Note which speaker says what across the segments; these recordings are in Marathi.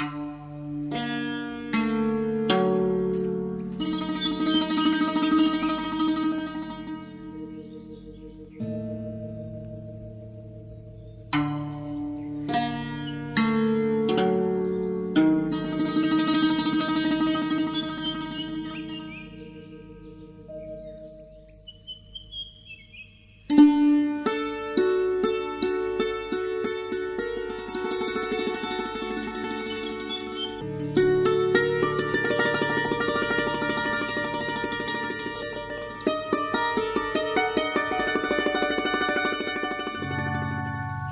Speaker 1: Música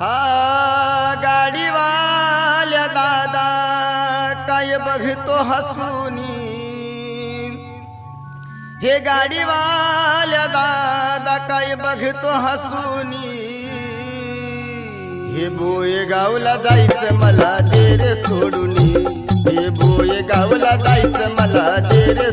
Speaker 1: हा गाडीवाल्या दादा काय बघतो हसूनी? हे गाडीवाल्या दादा काय बघतो हसूनी? हे बोये गावला जायचं मला दे रे सोडूनी. हे बोये गावला जायचं मला दे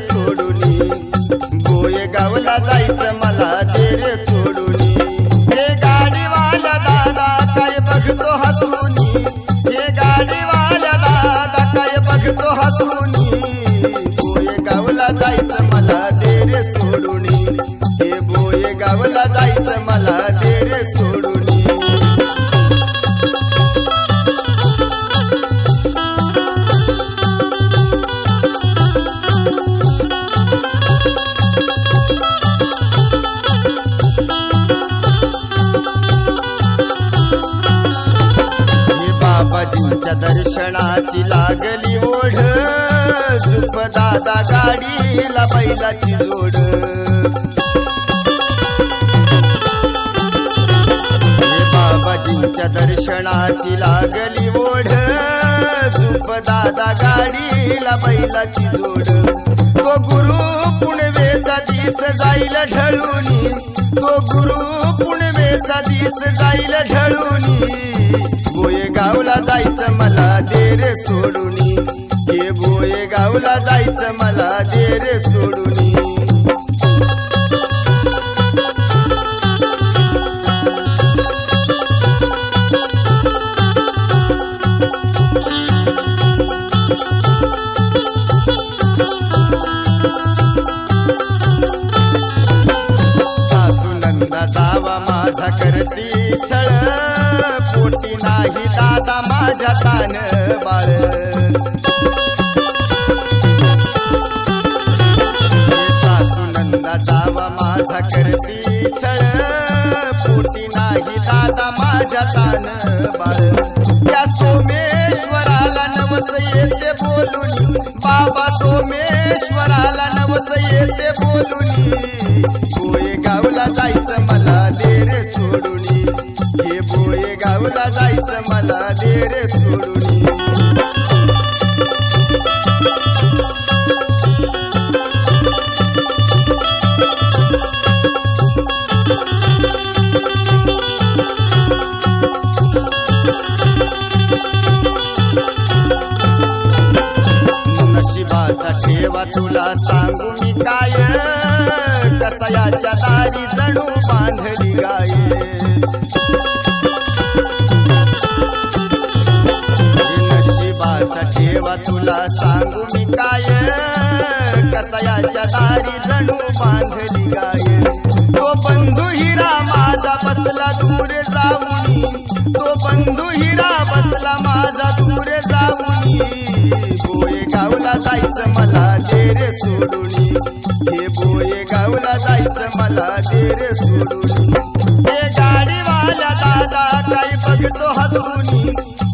Speaker 1: गावला जायचं मला दे रे सोडूनी. हे बोये गावला जायचं मला दे रे सोडूनी. दर्शनाची लागली ओढ. झुप दादा गाडीला बैलाची जोड. बाबाजींच्या दर्शनाची लागली ओढ झुप दादा गाडीला बैलाची जोड. तो गुरु पुणवेचा दिस जाईल ढळूनी. तो गुरु पुणवेचा दिस जाईल ढळूनी. बोये गावला जायचं मला दे रे बोये जायचं मला दे रे सोडूनी. सासू माझा करती छळ. पोटी नाही दादा माझ्या तान बाळ. दादा माझा करती छळ. पोटी नाही दादा माझ्या तान बाळ. त्या सोमेश्वराला नवस येते बोलून. बाबा सोमेश्वराला नवस येते बोलून. बोये गावला जायचं मला दे सोडून. हे बोये गावला जायचं मला दे सोडून. ठेवा तुला सांगू मी काय? कसयाच्या दारी जणू बांधली गाय नशिबाचा ठेवा तुला सांगू मी काय? कसयाच्या दारी जणू बांधली गाय तो बंधू हिरा माझा बसला दूर जाऊनी. तो बंधू जायचं मला दे सोडूनी. हे बोये गावला जायचं मला दे सोडूनी. हे गाडीवाल्या दादा काही बघतो हसूनी.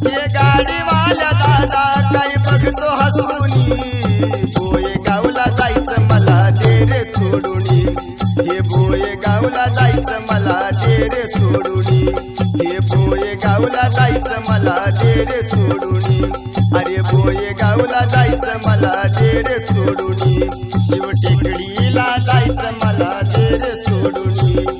Speaker 1: हे गाडीवाल्या दादा काही बघतो हसूनी. बोये गावला जायचं मला दे सोडूनी. हे बोये गावला जायचं मला दे सोडूनी. हे बोये गावला जायचं मला दे रे सोडूनी. अरे बोये गावला जायचं मला दे रे सोडूनी शिवटेकडीला जायचं मला दे रे